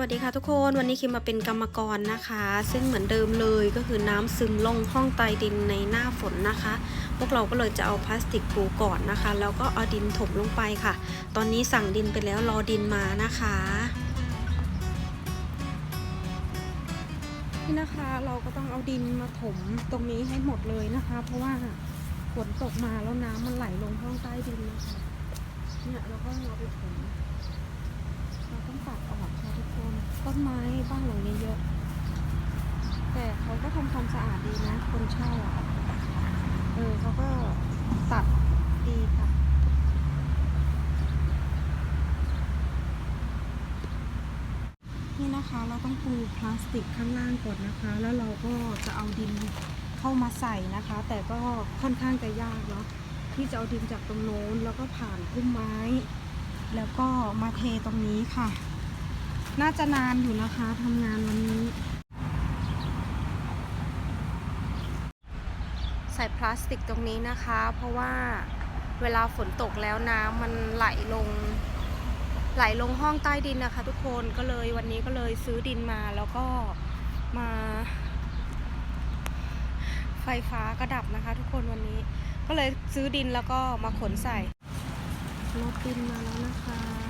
วัสดีค่ะทุกคนวันนี้คิมมาเป็นกรรมกรนะคะ ซึ่งเหมือนเดิมเลยก็คือน้ำซึมลงห้องใต้ดินในหน้าฝนนะคะ พวกเราก็เลยจะเอาพลาสติกปูก่อนนะคะ แล้วก็เอาดินถมลงไปค่ะ ตอนนี้สั่งดินไปแล้วรอดินมานะคะ นี่นะคะเราก็ต้องเอาดินมาถมตรงนี้ให้หมดเลยนะคะ เพราะว่าฝนตกมาแล้วน้ำมันไหลลงห้องใต้ดินนะคะเนี่ยเราก็เอาไปถม เราต้องตัดออกค่ะทุกคนต้นไม้บ้านหลังนี้เยอะ แต่เขาก็ทำความสะอาดดีนะ คนเช่าอะเออเขาก็ตัดดีค่ะนี่นะคะเราต้องปูพลาสติกข้างล่างก่อนนะคะ แล้วเราก็จะเอาดินเข้ามาใส่นะคะ แต่ก็ค่อนข้างจะยากเนาะที่จะเอาดินจากตรงโน้นแล้วก็ผ่านพุ่มไม้ แล้วก็มาเทตรงนี้ค่ะ น่าจะนานอยู่นะคะทำงานวันนี้ ใส่พลาสติกตรงนี้นะคะ เพราะว่าเวลาฝนตกแล้วน้ำมันไหลลง ไหลลงห้องใต้ดินนะคะ ทุกคนก็เลยวันนี้ก็เลยซื้อดินมาแล้วก็มา ไฟฟ้าก็ดับนะคะ ทุกคนวันนี้ก็เลยซื้อดินแล้วก็มาขนใส่ รถดินมาแล้วนะคะ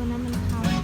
ตัวนั้นมันเขา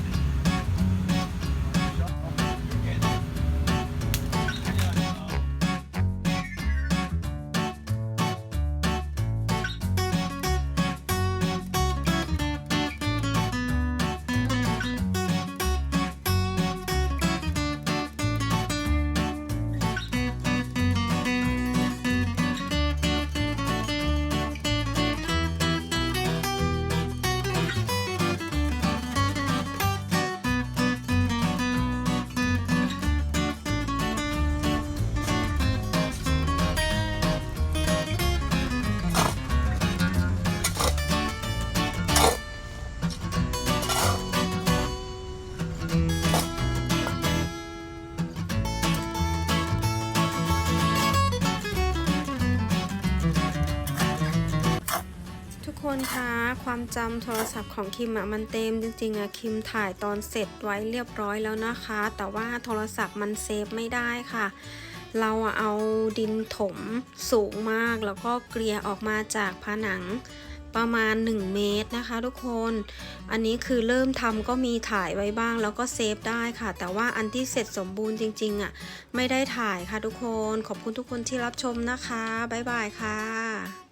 คนคะความจำโทรศัพท์ของคิมอะมันเต็มจริงๆอะคิมถ่ายตอนเสร็จไว้เรียบร้อยแล้วนะคะ แต่ว่าโทรศัพท์มันเซฟไม่ได้ค่ะ เราเอาดินถมสูงมากแล้วก็เกลี่ยออกมาจากผนังประมาณ 1 เมตรนะคะทุกคน อันนี้คือเริ่มทำก็มีถ่ายไว้บ้างแล้วก็เซฟได้ค่ะ แต่ว่าอันที่เสร็จสมบูรณ์จริงๆอะไม่ได้ถ่ายค่ะทุกคน ขอบคุณทุกคนที่รับชมนะคะ บ๊ายบายค่ะ